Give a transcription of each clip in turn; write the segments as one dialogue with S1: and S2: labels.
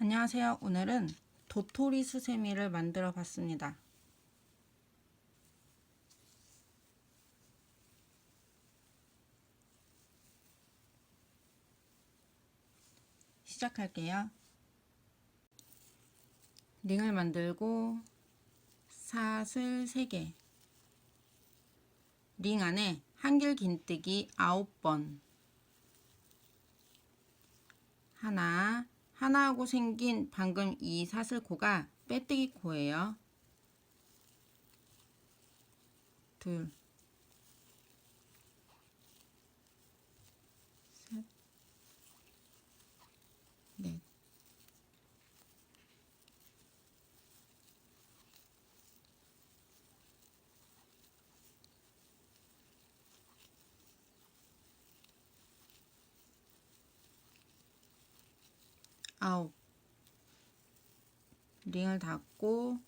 S1: 안녕하세요. 오늘은 도토리 수세미를 만들어 봤습니다. 시작할게요. 링을 만들고 사슬 3개 링 안에 한길 긴뜨기 9번 하나 하나하고 생긴 방금 이 사슬코가 빼뜨기 코예요. 둘, 셋, 넷. 아홉. 링을 닫고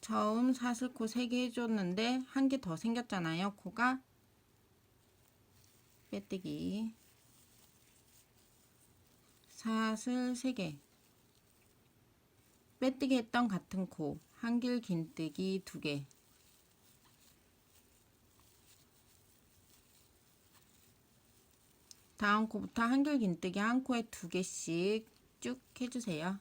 S1: 처음 사슬코 3개 해줬는데 한 개 더 생겼잖아요. 코가. 빼뜨기. 사슬 3개. 빼뜨기 했던 같은 코. 한길 긴뜨기 2개. 다음 코부터 한길 긴뜨기 한 코에 두 개씩 쭉 해주세요.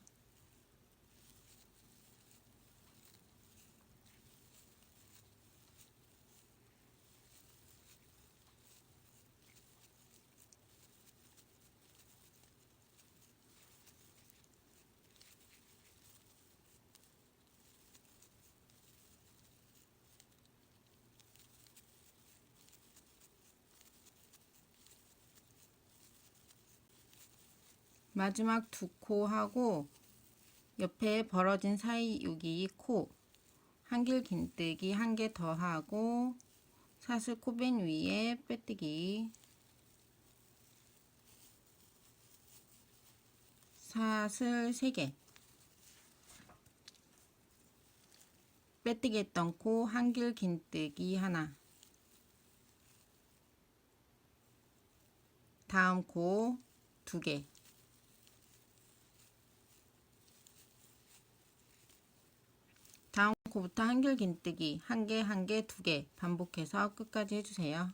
S1: 마지막 두 코 하고 옆에 벌어진 사이 여기 코 한길 긴뜨기 한 개 더 하고 사슬 코벤 위에 빼뜨기. 사슬 3개. 빼뜨기 했던 코 한길 긴뜨기 하나. 다음 코 2개 다음 코부터 한길 긴뜨기 한 개, 한 개, 두 개 반복해서 끝까지 해주세요.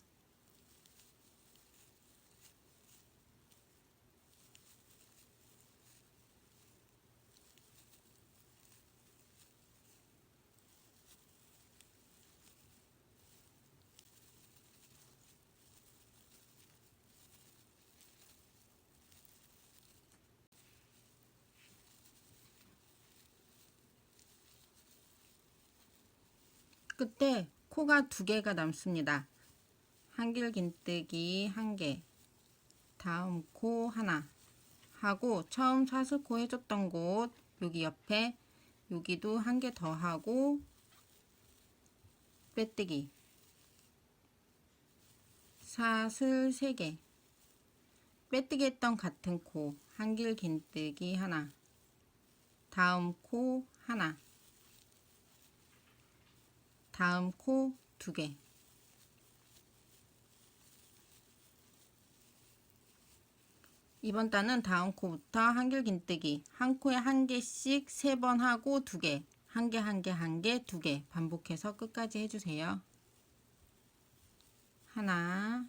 S1: 끝에 코가 두 개가 남습니다. 한길 긴뜨기 한 개, 다음 코 하나 하고 처음 사슬코 해줬던 곳 여기 옆에 여기도 한 개 더 하고 빼뜨기. 사슬 세 개. 빼뜨기 했던 같은 코 한길 긴뜨기 하나 다음 코 하나 다음 코 두 개. 이번 단은 다음 코부터 한길 긴뜨기 한 코에 한 개씩 세 번 하고 두 개. 한 개, 한 개, 한 개, 두 개. 반복해서 끝까지 해주세요. 하나.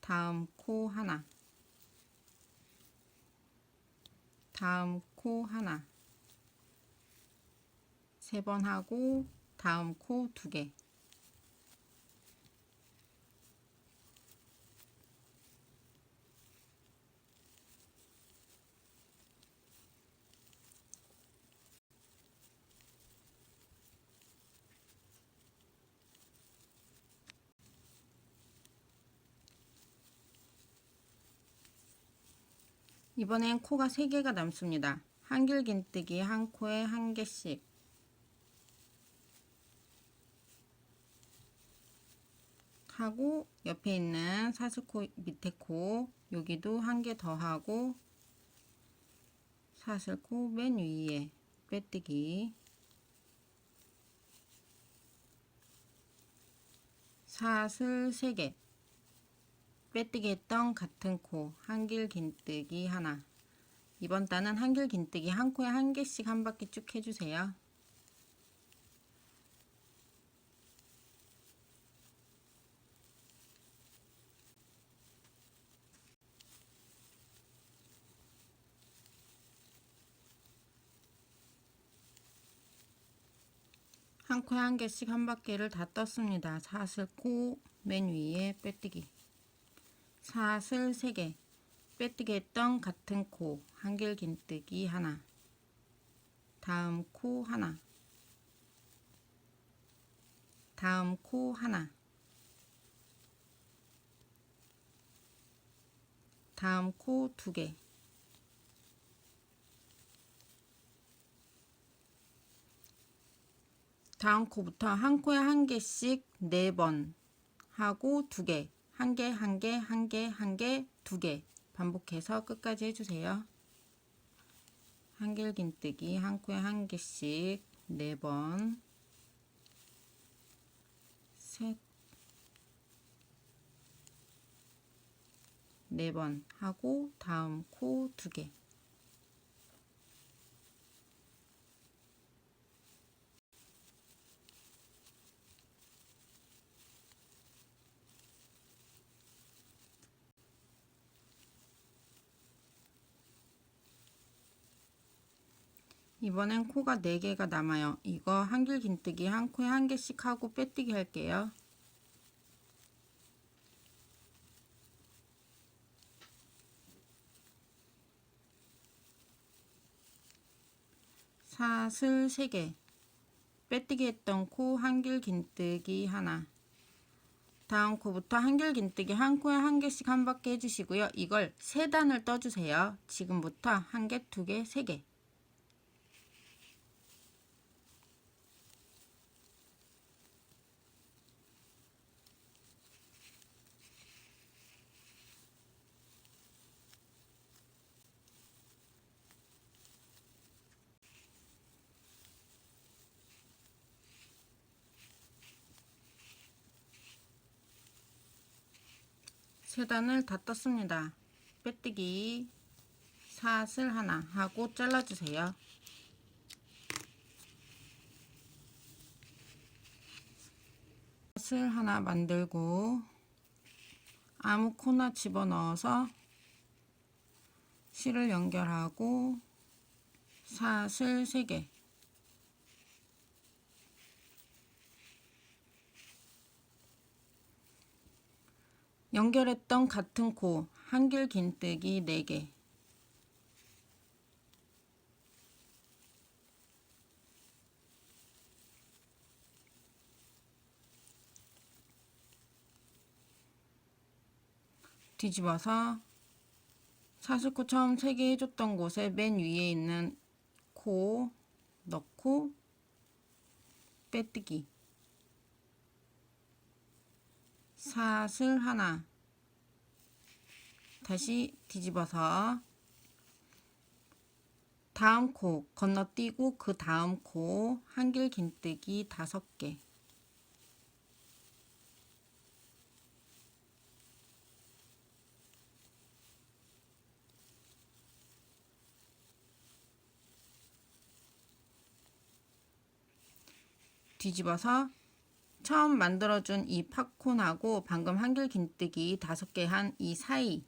S1: 다음 코 하나. 다음 코 하나. 세 번 하고 다음 코 두 개. 이번엔 코가 3개가 남습니다. 한길 긴뜨기 한 코에 한 개씩 하고 옆에 있는 사슬코 밑에 코 여기도 한 개 더 하고 사슬코 맨 위에 빼뜨기. 사슬 3개. 빼뜨기 했던 같은 코 한길 긴뜨기 하나. 이번 단은 한길 긴뜨기 한 코에 한 개씩 한 바퀴 쭉 해주세요. 한 코에 한 개씩 한 바퀴를 다 떴습니다. 사슬 코 맨 위에 빼뜨기. 사슬 3개. 빼뜨기 했던 같은 코 한길 긴뜨기 하나. 다음 코 하나. 다음 코 하나. 다음 코 두 개 다음 코부터 한 코에 한 개씩 네 번 하고 두 개, 한 개, 한 개, 한 개, 한 개, 두 개 반복해서 끝까지 해주세요. 한길 긴뜨기 한 코에 한 개씩 네 번, 셋, 네 번 하고 다음 코 두 개. 이번엔 코가 4개가 남아요. 이거 한길 긴뜨기 한 코에 한 개씩 하고 빼뜨기 할게요. 사슬 3개 빼뜨기 했던 코 한길 긴뜨기 하나 다음 코부터 한길 긴뜨기 한 코에 한 개씩 한 바퀴 해주시고요. 이걸 세 단을 떠주세요. 지금부터 한 개, 두 개, 세 개. 세 단을 다 떴습니다. 빼뜨기 사슬 하나 하고 잘라주세요. 사슬 하나 만들고 아무 코나 집어넣어서 실을 연결하고 사슬 3개 연결했던 같은 코 한길 긴뜨기 4개. 뒤집어서 사슬코 처음 3개 해줬던 곳에 맨 위에 있는 코 넣고 빼뜨기 사슬 하나. 다시 뒤집어서. 다음 코 건너뛰고 그 다음 코 한길 긴뜨기 다섯 개. 뒤집어서 처음 만들어준 이 팝콘하고 방금 한길 긴뜨기 다섯 개 한 이 사이.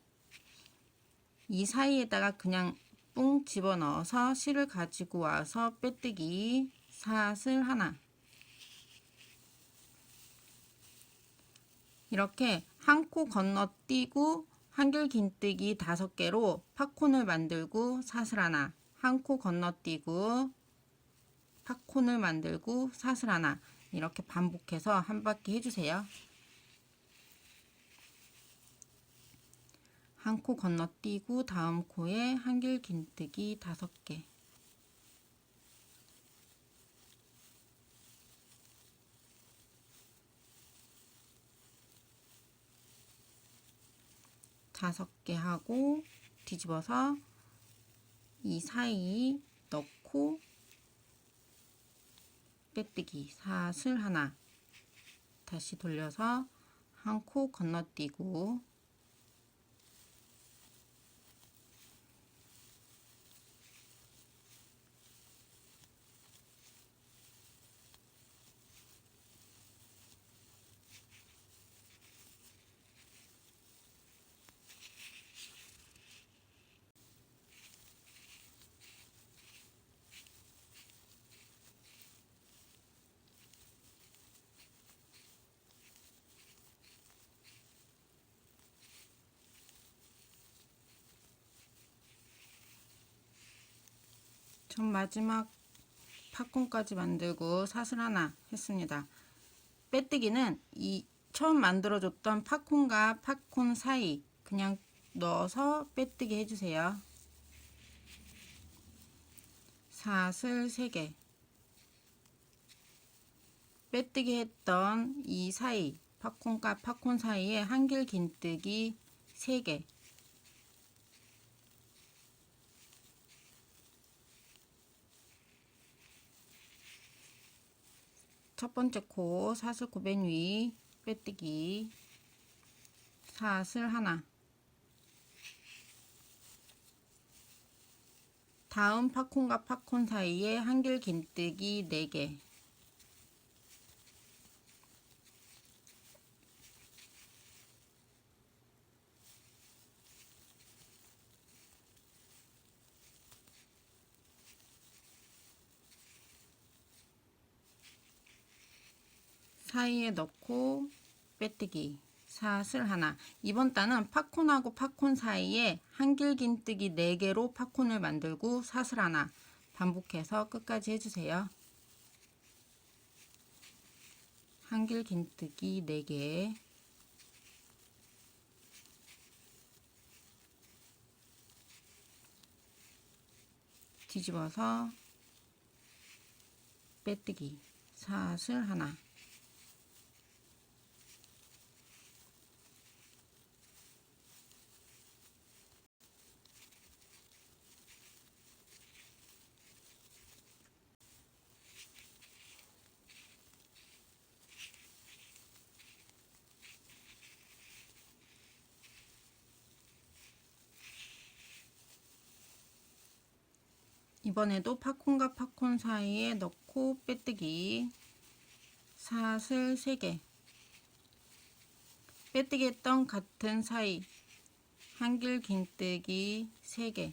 S1: 이 사이에다가 그냥 뿡 집어넣어서 실을 가지고 와서 빼뜨기. 사슬 하나. 이렇게 한 코 건너뛰고 한길 긴뜨기 다섯 개로 팝콘을 만들고 사슬 하나. 한 코 건너뛰고 팝콘을 만들고 사슬 하나 이렇게 반복해서 한 바퀴 해주세요. 한 코 건너뛰고 다음 코에 한길 긴뜨기 다섯 개 다섯 개 하고 뒤집어서 이 사이 넣고 빼뜨기 사슬 하나 다시 돌려서 한 코 건너뛰고 전 마지막 팝콘까지 만들고 사슬 하나 했습니다. 빼뜨기는 이 처음 만들어줬던 팝콘과 팝콘 사이 그냥 넣어서 빼뜨기 해주세요. 사슬 3개 빼뜨기 했던 이 사이 팝콘과 팝콘 사이에 한길 긴뜨기 3개 첫 번째 코 사슬 코벤 위 빼뜨기. 사슬 하나. 다음 팝콘과 팝콘 사이에 한길 긴뜨기 4개 사이에 넣고 빼뜨기. 사슬 하나. 이번 단은 팝콘하고 팝콘 사이에 한길긴뜨기 4개로 팝콘을 만들고 사슬 하나. 반복해서 끝까지 해주세요. 한길긴뜨기 4개. 뒤집어서 빼뜨기. 사슬 하나 이번에도 팝콘과 팝콘 사이에 넣고 빼뜨기. 사슬 3개. 빼뜨기 했던 같은 사이. 한길 긴뜨기 3개.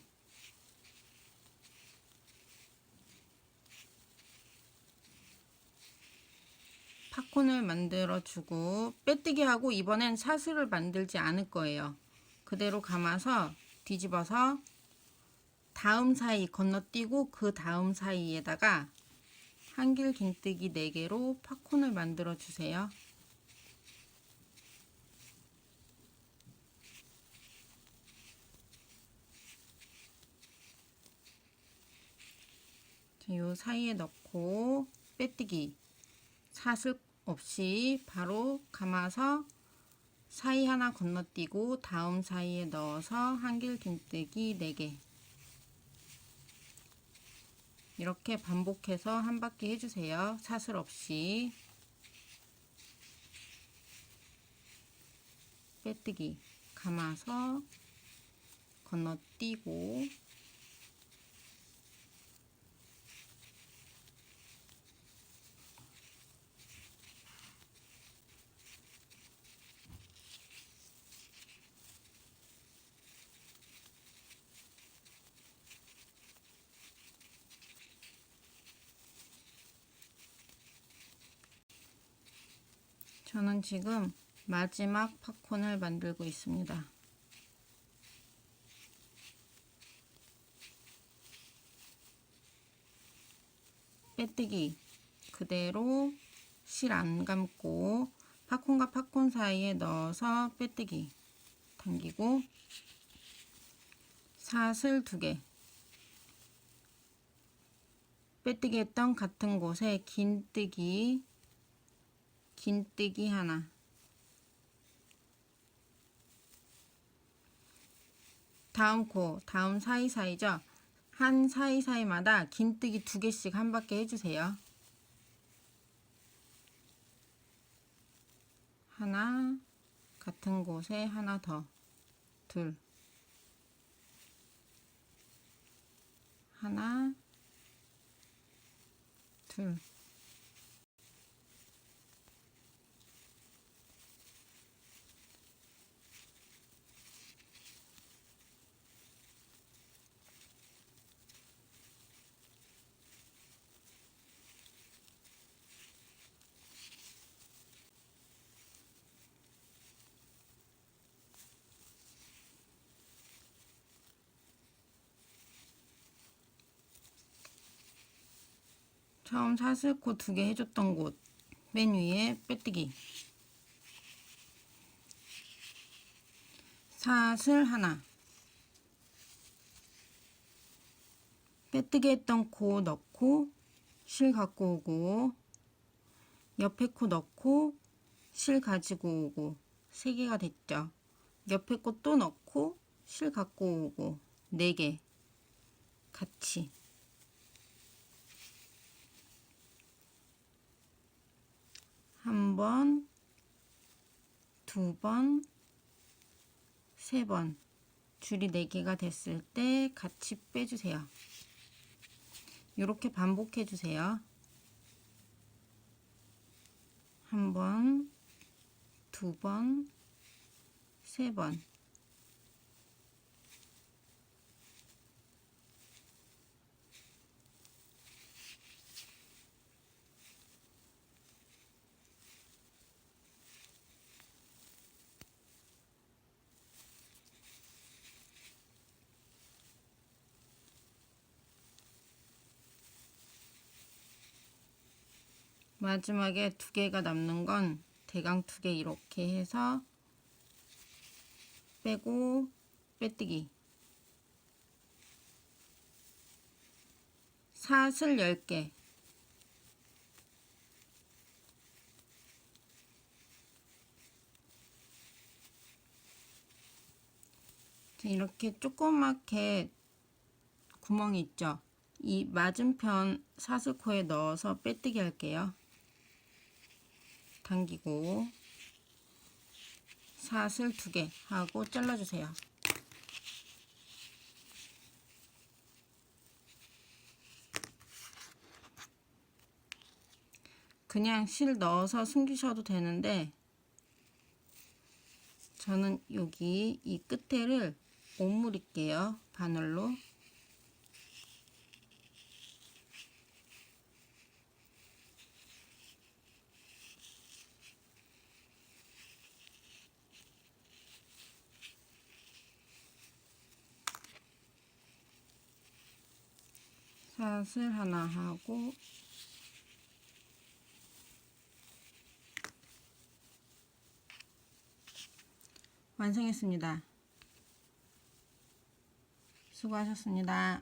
S1: 팝콘을 만들어 주고 빼뜨기 하고 이번엔 사슬을 만들지 않을 거예요. 그대로 감아서 뒤집어서 다음 사이 건너뛰고 그 다음 사이에다가 한길 긴뜨기 4개로 팝콘을 만들어 주세요. 이 사이에 넣고 빼뜨기 사슬 없이 바로 감아서 사이 하나 건너뛰고 다음 사이에 넣어서 한길 긴뜨기 4개 이렇게 반복해서 한 바퀴 해주세요. 사슬 없이. 빼뜨기. 감아서 건너뛰고 저는 지금 마지막 팝콘을 만들고 있습니다. 빼뜨기 그대로 실 안 감고 팝콘과 팝콘 사이에 넣어서 빼뜨기 당기고 사슬 두개 빼뜨기 했던 같은 곳에 긴뜨기 긴뜨기 하나. 다음 코 다음 사이사이죠? 한 사이사이마다 긴뜨기 두 개씩 한 바퀴 해주세요. 하나 같은 곳에 하나 더둘. 하나 둘 처음 사슬코 두 개 해줬던 곳 맨 위에 빼뜨기. 사슬 하나. 빼뜨기 했던 코 넣고 실 갖고 오고 옆에 코 넣고 실 가지고 오고 세 개가 됐죠. 옆에 코또 넣고 실 갖고 오고 네 개. 같이 한 번, 두 번, 세 번. 줄이 네 개가 됐을 때 같이 빼주세요. 이렇게 반복해 주세요. 한 번, 두 번, 세 번. 마지막에 두 개가 남는 건 대강 두 개 이렇게 해서 빼고 빼뜨기. 사슬 10개. 이렇게 조그맣게 구멍이 있죠? 이 맞은편 사슬코에 넣어서 빼뜨기 할게요 당기고 사슬 두 개 하고 잘라주세요. 그냥 실 넣어서 숨기셔도 되는데 저는 여기 이 끝에를 오므릴게요. 바늘로 사슬 하나 하고 완성했습니다. 수고하셨습니다.